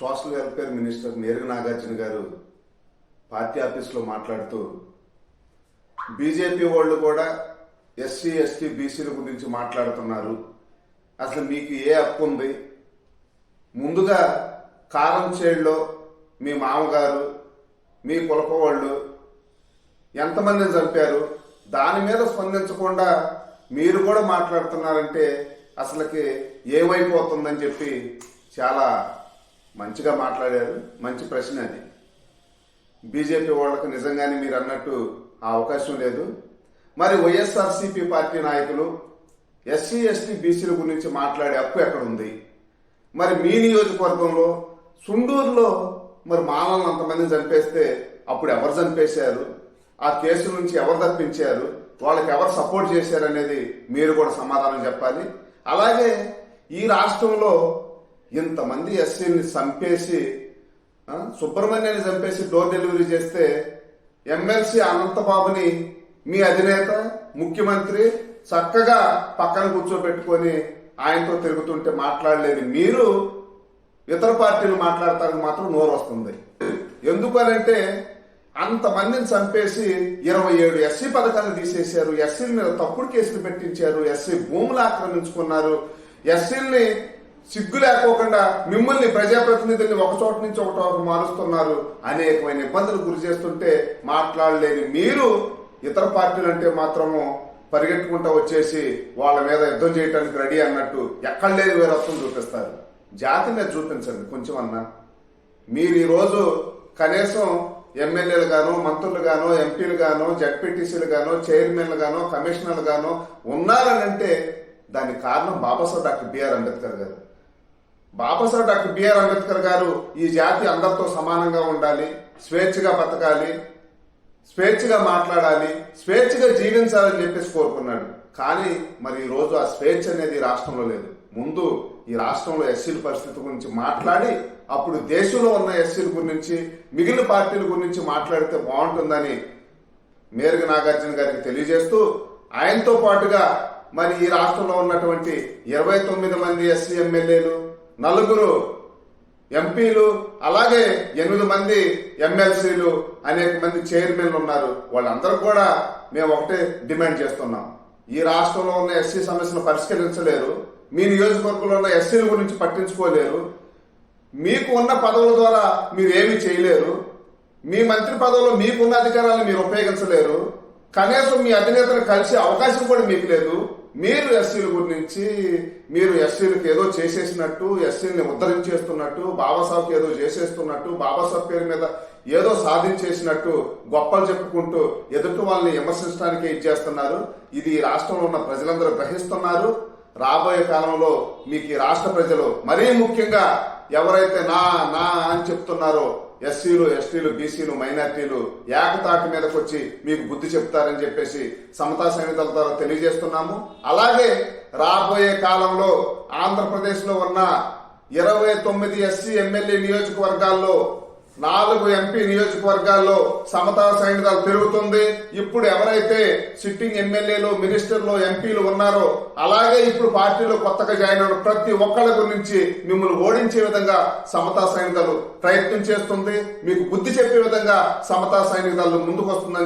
Social welfare minister నేరుగ Nagarjuna garu party ఆఫీస్లో మాట్లాడుతూ బీజేపీ వాళ్ళు కూడా ఎస్సీ ఎస్టీ బీసీల గురించి మాట్లాడుతున్నారు. అసలు మీకు ఏ హక్కు ఉంది? ముందుగా కారం చేడులో మీ మామగారు మీ కులప వాళ్ళు ఎంతమందిని చంపారు? దాని మీద స్పందించకుండా మీరు కూడా మాట్లాడుతున్నారంటే అసలుకి ఏమైపోతుందని చెప్పి చాలా మంచిగా మాట్లాడారు మంచి ప్రశ్న అది. బీజేపీ వాళ్ళకు నిజంగానే మీరు అన్నట్టు ఆ అవకాశం లేదు. మరి వైఎస్ఆర్సీపీ పార్టీ నాయకులు ఎస్సీ ఎస్టీ బీసీల గురించి మాట్లాడే హక్కు ఎక్కడ ఉంది? మరి మీ నియోజకవర్గంలో సుండూరులో మరి మాలలను అంతమంది చంపేస్తే అప్పుడు ఎవరు చంపేశారు? ఆ కేసు నుంచి ఎవరు తప్పించారు? వాళ్ళకి ఎవరు సపోర్ట్ చేశారు అనేది మీరు కూడా సమాధానం చెప్పాలి. అలాగే ఈ రాష్ట్రంలో ఇంతమంది ఎస్సీని చంపేసి ఆ, సుబ్రహ్మణ్యాన్ని చంపేసి డోర్ డెలివరీ చేస్తే ఎమ్మెల్సీ అనంతబాబుని మీ అధినేత ముఖ్యమంత్రి చక్కగా పక్కన కూర్చోబెట్టుకొని ఆయనతో తిరుగుతుంటే మాట్లాడలేని మీరు ఇతర పార్టీలు మాట్లాడటానికి మాత్రం నోరు వస్తుంది ఎందుకనంటే అంతమందిని చంపేసి ఇరవై ఏడు ఎస్సీ పథకాలు తీసేశారు ఎస్సీల మీద తప్పుడు కేసులు పెట్టించారు ఎస్సీ భూములు ఆక్రమించుకున్నారు ఎస్సీల్ని సిగ్గు లేకోకుండా మిమ్మల్ని ప్రజాప్రతినిధుల్ని ఒక చోట నుంచి ఒక చోట మారుస్తున్నారు. అనేకమైన ఇబ్బందులు గురి చేస్తుంటే మాట్లాడలేని మీరు ఇతర పార్టీలు అంటే మాత్రము పరిగెట్టుకుంటూ వచ్చేసి వాళ్ళ మీద యుద్ధం చేయడానికి రెడీ అన్నట్టు ఎక్కడ లేని వీరత్వం చూపిస్తారు. జాతి మీద చూపించండి కొంచెం అన్నా. మీరు ఈరోజు కనీసం ఎమ్మెల్యేలు గాను మంత్రులు గాను ఎంపీలు గాను జడ్పీటీసీలు గాను చైర్మన్లు గాను కమిషనర్లు గాను ఉన్నారనంటే దానికి కారణం బాబాసాహెబ్ డాక్టర్ బిఆర్ అంబేద్కర్ గారు. బాబాసాహెబ్ డాక్టర్ బిఆర్ అంబేద్కర్ గారు ఈ జాతి అందరితో సమానంగా ఉండాలి స్వేచ్ఛగా బతకాలి స్వేచ్ఛగా మాట్లాడాలి స్వేచ్ఛగా జీవించాలని చెప్పేసి కోరుకున్నాడు. కానీ మరి ఈ రోజు ఆ స్వేచ్ఛ అనేది ఈ రాష్ట్రంలో లేదు. ముందు ఈ రాష్ట్రంలో ఎస్సీల పరిస్థితి గురించి మాట్లాడి అప్పుడు దేశంలో ఉన్న ఎస్సీల గురించి మిగిలిన పార్టీల గురించి మాట్లాడితే బాగుంటుందని మేరుగ నాగార్జున గారికి తెలియజేస్తూ ఆయనతో పాటుగా మరి ఈ రాష్ట్రంలో ఉన్నటువంటి ఇరవై తొమ్మిది మంది ఎస్సీ ఎమ్మెల్యేలు నలుగురు ఎంపీలు అలాగే ఎనిమిది మంది ఎమ్మెల్సీలు అనేక మంది చైర్మన్లు ఉన్నారు. వాళ్ళందరూ కూడా మేము ఒకటే డిమాండ్ చేస్తున్నాం. ఈ రాష్ట్రంలో ఉన్న ఎస్సీ సమస్యను పరిష్కరించలేరు. మీ నియోజకవర్గంలో ఉన్న ఎస్సీల గురించి పట్టించుకోలేరు. మీకు ఉన్న పదవుల ద్వారా మీరు ఏమీ చేయలేరు. మీ మంత్రి పదవుల్లో మీకున్న అధికారాలను మీరు ఉపయోగించలేరు. కనీసం మీ అధినేతను కలిసే అవకాశం కూడా మీకు లేదు. మీరు ఎస్సీల గురించి మీరు ఎస్సీలకు ఏదో చేసేసినట్టు ఎస్సీని ఉద్ధరించేస్తున్నట్టు బాబాసాహెబ్కి ఏదో చేసేస్తున్నట్టు బాబాసాహెబ్ పేరు మీద ఏదో సాధించేసినట్టు గొప్పలు చెప్పుకుంటూ ఎదుటి వాళ్ళని విమర్శించడానికే ఇచ్చేస్తున్నారు ఇది రాష్ట్రంలో ఉన్న ప్రజలందరూ గ్రహిస్తున్నారు. రాబోయే కాలంలో మీకు ఈ రాష్ట్ర ప్రజలు మరీ ముఖ్యంగా ఎవరైతే నా నా అని చెప్తున్నారో ఎస్సీలు ఎస్టీలు బీసీలు మైనార్టీలు ఏకతాటి మీదకి వచ్చి మీకు బుద్ధి చెప్తారని చెప్పేసి సమతా సమితల ద్వారా తెలియజేస్తున్నాము. అలాగే రాబోయే కాలంలో ఆంధ్రప్రదేశ్లో ఉన్న ఇరవై తొమ్మిది ఎస్సీ ఎమ్మెల్యే నియోజకవర్గాల్లో నాలుగు ఎంపీ నియోజకవర్గాల్లో సమతా సైనికాలు పెరుగుతుంది. ఇప్పుడు ఎవరైతే సిట్టింగ్ ఎమ్మెల్యేలు మినిస్టర్లు ఎంపీలు ఉన్నారో అలాగే ఇప్పుడు పార్టీలో కొత్తగా జాయిన్ అయిన ప్రతి ఒక్కళ్ళ గురించి మిమ్మల్ని ఓడించే విధంగా సమతా సైనికాలు ప్రయత్నం చేస్తుంది. మీకు బుద్ధి చెప్పే విధంగా సమతా సైనికాలు ముందుకు వస్తుందని